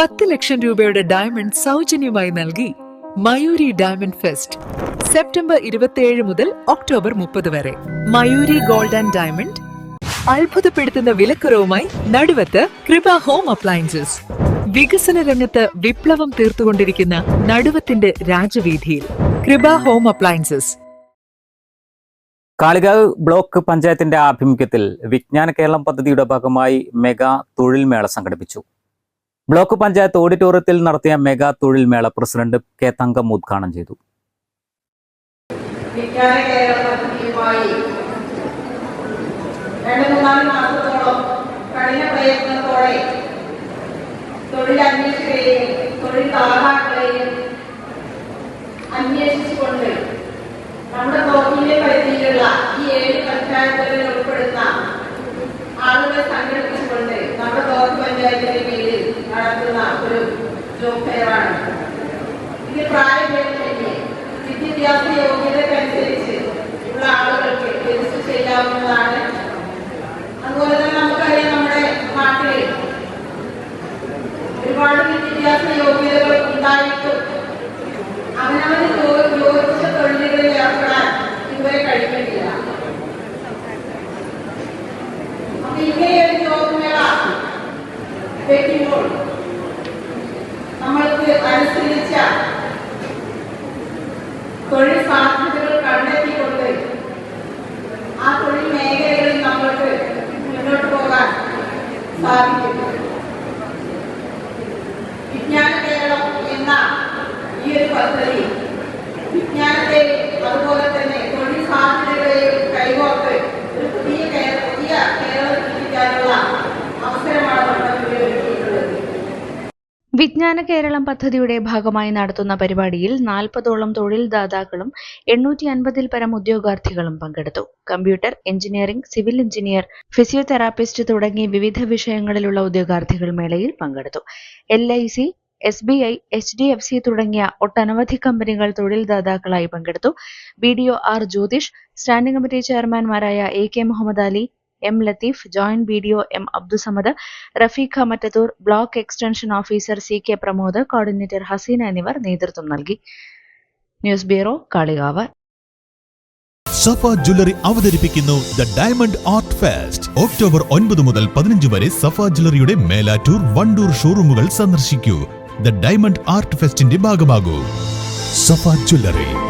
പത്ത് ലക്ഷം രൂപയുടെ ഡയമണ്ട് സൗജന്യമായി നൽകി മയൂരി ഡയമണ്ട് ഫെസ്റ്റ് സെപ്റ്റംബർ ഇരുപത്തിയേഴ് മുതൽ ഒക്ടോബർ മുപ്പത് വരെ. മയൂരി ഗോൾഡ് ആൻഡ് ഡയമണ്ട് അത്ഭുതപ്പെടുത്തുന്ന വിലക്കുറവുമായി നടുവത്ത് കൃപ ഹോം അപ്ലയൻസസ് വികസന രംഗത്ത് വിപ്ലവം തീർത്തുകൊണ്ടിരിക്കുന്ന നടുവത്തിന്റെ രാജവീതിയിൽ കൃപ ഹോം അപ്ലയൻസസ് കാളികാവ് ബ്ലോക്ക് പഞ്ചായത്തിന്റെ ആഭിമുഖ്യത്തിൽ വിജ്ഞാന കേരളം പദ്ധതിയുടെ ഭാഗമായി മെഗാ തൊഴിൽ മേള സംഘടിപ്പിച്ചു. ബ്ലോക്ക് പഞ്ചായത്ത് ഓഡിറ്റോറിയത്തിൽ നടത്തിയ മെഗാ തൊഴിൽ മേള പ്രസിഡന്റ് കെ തങ്കം ഉദ്ഘാടനം ചെയ്തു. അന്വേഷിച്ചുകൊണ്ട് കേരള നടത്തുന്ന ഒരു ജോബ് ഫെയറാണ് ഇതിൽ പ്രായഭേദമന്യേ വിദ്യാഭ്യാസ യോഗ്യതക്കനുസരിച്ച് ഉള്ള ആളുകൾക്ക് രജിസ്റ്റർ ചെയ്യാവുന്നതാണ് അതുപോലെ തന്നെ നമുക്കറിയാം നമ്മുടെ നാട്ടിൽ ഒരുപാട് വിദ്യാഭ്യാസ യോഗ്യതകൾ ഉണ്ടായിട്ടും അവനവന് ജോ- യോജിച്ച തൊഴിലുകളിൽ ഏർപ്പെടാൻ ഇതുവരെ കഴിഞ്ഞിട്ടില്ല അപ്പൊ ഇങ്ങനെ ഒരു ജോബ് മേള വെക്കുമ്പോൾ അനുസരിച്ച തൊഴിൽ സാധ്യതകൾ കണ്ടെത്തിക്കൊണ്ട് ആ തൊഴിൽ മേഖലകളിൽ നമ്മൾക്ക് മുന്നോട്ട് പോകാൻ സാധിക്കും വിജ്ഞാന കേരളം എന്ന ഈ ഒരു പദ്ധതി വിജ്ഞാനത്തെ അതുപോലെ വിജ്ഞാന കേരളം പദ്ധതിയുടെ ഭാഗമായി നടത്തുന്ന പരിപാടിയിൽ നാൽപ്പതോളം തൊഴിൽദാതാക്കളും എണ്ണൂറ്റി അൻപതിൽ പരം ഉദ്യോഗാർത്ഥികളും പങ്കെടുത്തു. Computer engineering civil engineer physiotherapist തുടങ്ങി വിവിധ വിഷയങ്ങളിലുള്ള ഉദ്യോഗാർത്ഥികൾ മേളയിൽ പങ്കെടുത്തു. L I C S B I H D F C തുടങ്ങിയ ഒട്ടനവധി കമ്പനികൾ തൊഴിൽദാതാക്കളായി പങ്കെടുത്തു. B D O R Jyothish standing committee ചെയർമാൻമാരായ A K Muhammad Ali M Latheef joint B D O M Abdussamad Rafeekha Mattathur block extension officer C K Pramod coordinator Haseena എന്നിവർ നേതൃത്വം നൽകി. News bureau Kalikavu. Safa jewellery അവതരിപ്പിക്കുന്നു the diamond art fest. October ഒൻപത് മുതൽ പതിനഞ്ച് വരെ സഫ ജ്വല്ലറിയുടെ മേലാറ്റൂർ വണ്ടൂർ ഷോറൂമുകൾ സന്ദർശിക്കൂ. ദ ഡയമണ്ട് ആർട്ട് ഫെസ്റ്റിന്റെ ഭാഗമാകൂ. സഫ ജ്വല്ലറി.